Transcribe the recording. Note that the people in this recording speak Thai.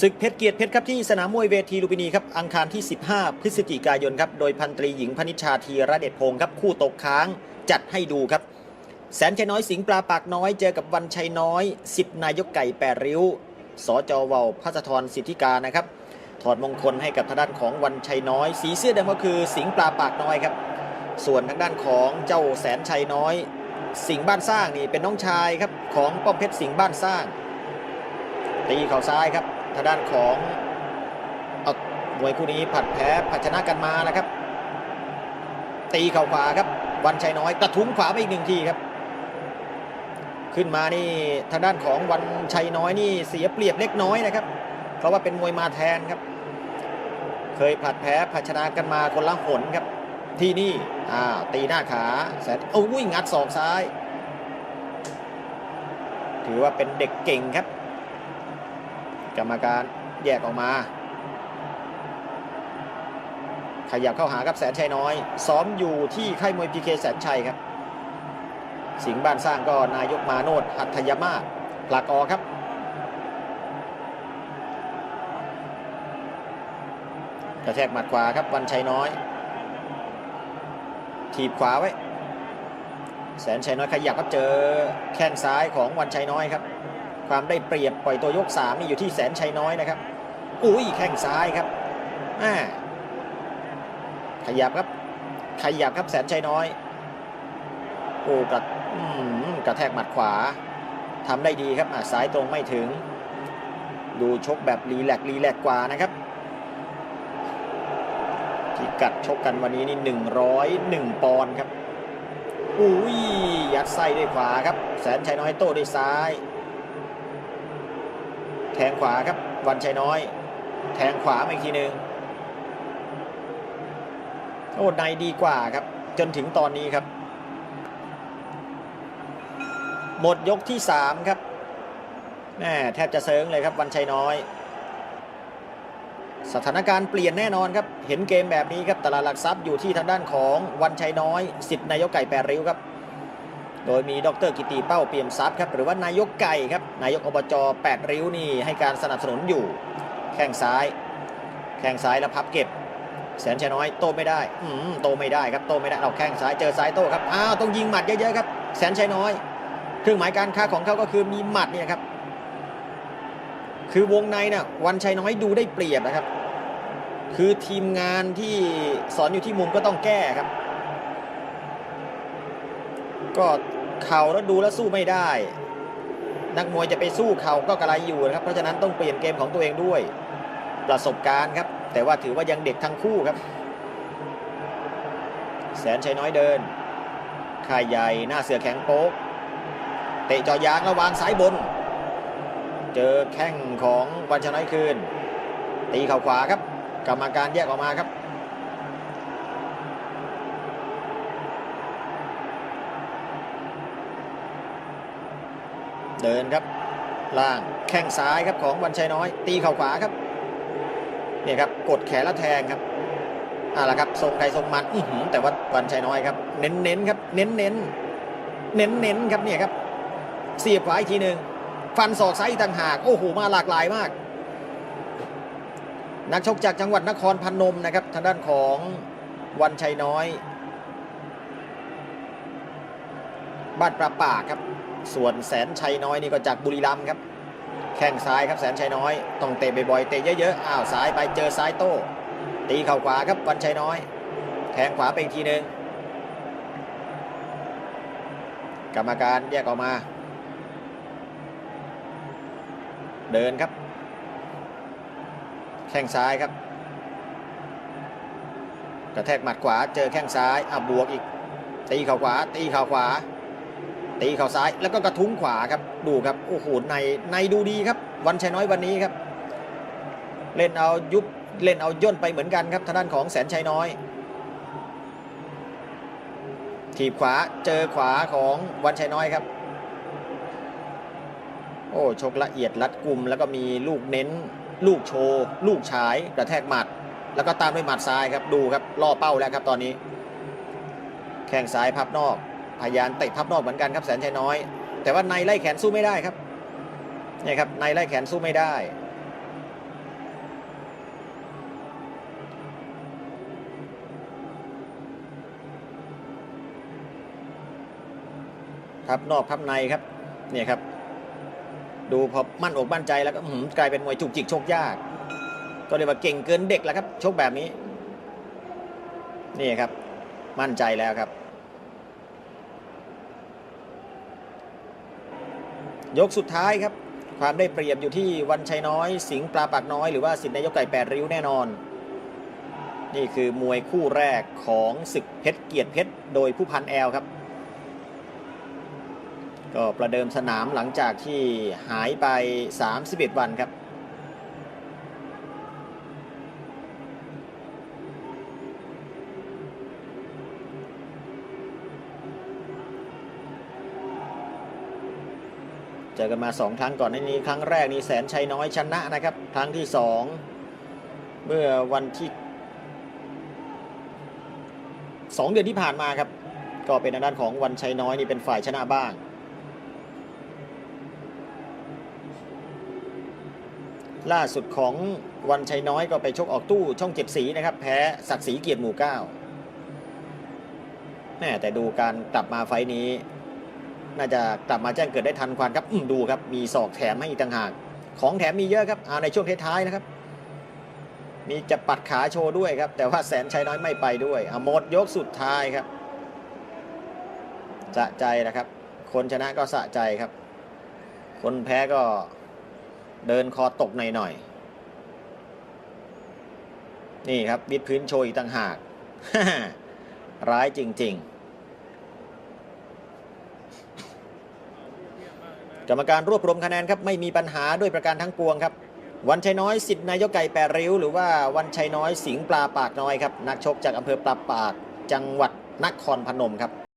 ศึกเพชรเกียรติเพชรครับที่สนามมวยเวทีลุมพินีครับอังคารที่ 15 พฤศจิกายนครับโดยพันตรีหญิงพนิชชาธีระเดชพงศ์ครับคู่ตกค้างจัดให้ดูครับ แสนชัยน้อยสิงปลาปากน้อยเจอกับวันชัยน้อยสิบนายกไก่แปดริ้วสจเวาพัสธรสิทธิกานะครับถอดมงคลให้กับทางด้านของวันชัยน้อย สีเสื้อแดงก็คือสิงปลาปากน้อยครับ ส่วนทางด้านของเจ้าแสนชัยน้อย สิงบ้านสร้างนี่เป็นน้องชายครับของป้อมเพชรสิงบ้านสร้างตีเข่าซ้ายครับ ทางด้านของเอามวยคู่นี้ผัดแพ้ผัดชนะกันมานะครับ ตีเข่าขวาครับ วันชัยน้อยกระทุ้งขวาไปอีกหนึ่งทีครับ ขึ้นมานี่ทางด้านของวันชัยน้อยนี่เสียเปรียบเล็กน้อยนะครับ เพราะว่าเป็นมวยมาแทนครับ เคยผัดแพ้ผัดชนะกันมาคนละหนครับ ที่นี่อ้าตีหน้าขาแสนโอ้ยงัดศอกซ้าย ถือว่าเป็นเด็กเก่งครับ กรรมการแยกออกมา ขยับเข้าหาครับแสนชัยน้อย ซ้อมอยู่ที่ค่ายมวยพีเคแสนชัยครับ สิงห์บ้านสร้างก็นายกมาโนดหัตถยมาศปลากอครับ กระแทกหมัดขวาครับวันชัยน้อย ถีบขวาไว้ แสนชัยน้อยขยับครับเจอแข้งซ้ายของวันชัยน้อยครับ ความได้เปรียบปล่อยตัวยก3นี่อยู่ที่แสนชัยน้อยนะครับ อุ้ยแข้งซ้ายครับอ่าขยับครับ ขยับครับแสนชัยน้อย โอ้กระกระแทกหมัดขวาทำได้ดีครับอ่าซ้ายตรงไม่ถึง ดูชกแบบรีแลกซ์รีแลกซ์กว่านะครับที่กัดชกกันวันนี้นี่101 ปอนด์ครับอุ้ยยัดไส้ด้วยขวาครับ แสนชัยน้อยโต้ด้วยซ้าย แทงขวาครับ วันชัยน้อย แทงขวาอีกทีหนึ่งโอ้ในดีกว่าครับ จนถึงตอนนี้ครับ หมดยกที่3ครับแม่แทบจะเซิงเลยครับ วันชัยน้อย สถานการณ์เปลี่ยนแน่นอนครับ เห็นเกมแบบนี้ครับตลาดหลักทรัพย์อยู่ที่ทางด้านของวันชัยน้อยสิทธิ์นายกไก่แปดริ้วครับ โดยมีดรกิติเป้าเปี่ยมทรัพย์ครับหรือว่านายกไก่ครับนายกอบจแปดริ้วนี่ให้การสนับสนุนอยู่ แข้งซ้าย แข้งซ้ายแล้วพับเก็บ แสนชัยน้อยโต้ไม่ได้อืมโต้ไม่ได้ครับโต้ไม่ได้เอาแข้งซ้ายเจอซ้ายโต้ครับอ้าวต้องยิงหมัดเยอะๆครับแสนชัยน้อย เครื่องหมายการค้าของเขาก็คือมีหมัดเนี่ยครับคือวงในน่ะวันชัยน้อยดูได้เปรียบนะครับ คือทีมงานที่สอนอยู่ที่มุมก็ต้องแก้ครับ ก็เข่าแล้วดูแล้วสู้ไม่ได้ นักมวยจะไปสู้เข่าก็กระไรอยู่นะครับ เพราะฉะนั้นต้องเปลี่ยนเกมของตัวเองด้วย ประสบการณ์ครับ แต่ว่าถือว่ายังเด็กทั้งคู่ครับ แสนชัยน้อยเดินข่ายใหญ่หน้าเสือแข็งโป๊กเตะจอยางระวางสายบน เจอแข้งของวันชัยน้อยคืน ตีเข่าขวาครับ กรรมการแยกออกมาครับ เดินครับ ล่างแข้งซ้ายครับของวันชัยน้อย ตีเข่าขวาครับเนี่ยครับกดแขนแล้วแทงครับอ่าละครับทรงใครทรงมันอือหือแต่ว่าวันชัยน้อยครับ เน้นเน้นครับ เน้นเน้นเน้นเน้นครับเนี่ยครับ เสียบขวาอีกทีหนึ่งฟันศอกซ้ายอีกต่างหากโอ้โหมาหลากหลายมาก นักชกจากจังหวัดนครพนมนะครับ ทางด้านของวันชัยน้อย บ้านประปากครับ ส่วนแสนชัยน้อยนี่ก็จากบุรีรัมย์ครับ แข้งซ้ายครับแสนชัยน้อย ต้องเตะบ่อยๆ เตะเยอะๆ อ้าวซ้ายไปเจอซ้ายโต้ ตีเข่าขวาครับวันชัยน้อย แทงขวาไปอีกทีหนึ่งกรรมการแยกออกมา เดินครับ แข้งซ้ายครับ กระแทกหมัดขวาเจอแข้งซ้ายอะบวกอีก ตีเข่าขวา ตีเข่าขวา ตีเข่าซ้ายแล้วก็กระทุ้งขวาครับดูครับโอ้โหในในดูดีครับ วันชัยน้อยวันนี้ครับ เล่นเอายุบเล่นเอาย่นไปเหมือนกันครับทางด้านของแสนชัยน้อย ถีบขวาเจอขวาของวันชัยน้อยครับ โอ้ชกละเอียดรัดกุมแล้วก็มีลูกเน้น ลูกโชว์ ลูกฉายกระแทกหมัด แล้วก็ตามด้วยหมัดซ้ายครับดูครับล่อเป้าแล้วครับตอนนี้ แข้งซ้ายพับนอก พยายามเตะพับนอกเหมือนกันครับแสนชัยน้อย แต่ว่าในไล่แขนสู้ไม่ได้ครับนี่ครับในไล่แขนสู้ไม่ได้ครับนอกพับในครับเนี่ยครับ ดูพอมั่นอกมั่นใจแล้วก็กลายเป็นมวยจุกจิกโชคยาก ก็เรียกว่าเก่งเกินเด็กแล้วครับโชคแบบนี้ นี่ครับมั่นใจแล้วครับ ยกสุดท้ายครับ ความได้เปรียบอยู่ที่วันชัยน้อย สิงปลาปากน้อยหรือว่าสินนายกไก่แปดริ้วแน่นอน นี่คือมวยคู่แรกของศึกเพชรเกียรติเพชรโดยผู้พันแอลครับก็ประเดิมสนามหลังจากที่หายไป 31 วันครับ เจอกันมา 2 ครั้งก่อนหน้านี้ครั้งแรกนี่แสนชัยน้อยชนะนะครับ ครั้งที่ 2 เมื่อวันที่ 2 เดือนที่ผ่านมาครับ ก็เป็นทางด้านของวันชัยน้อยนี่เป็นฝ่ายชนะบ้าง ล่าสุดของวันชัยน้อยก็ไปชกออกตู้ช่องเจ็ดสีนะครับ แพ้ศักดิ์ศรีเกียรติหมู่เก้าแม่แต่ดูการกลับมาไฟนี้ น่าจะกลับมาแจ้งเกิดได้ทันควันครับดูครับ มีศอกแถมให้อีกต่างหาก ของแถมมีเยอะครับเอาในช่วงท้ายๆนะครับ มีจะปัดขาโชว์ด้วยครับ แต่ว่าแสนชัยน้อยไม่ไปด้วยอหมดยกสุดท้ายครับสะใจนะครับ คนชนะก็สะใจครับ คนแพ้ก็เดินคอตกหน่อยๆนี่ครับวิดพื้นโชว์อีกต่างหาก ร้ายจริง ๆ กรรมการรวบรวมคะแนนครับไม่มีปัญหาด้วยประการทั้งปวงครับ วันชัยน้อยสิทธิ์นายกไก่แปดริ้ว หรือว่าวันชัยน้อยสิงปลาปากน้อยครับนักชกจากอำเภอปลาปากจังหวัดนครพนมครับ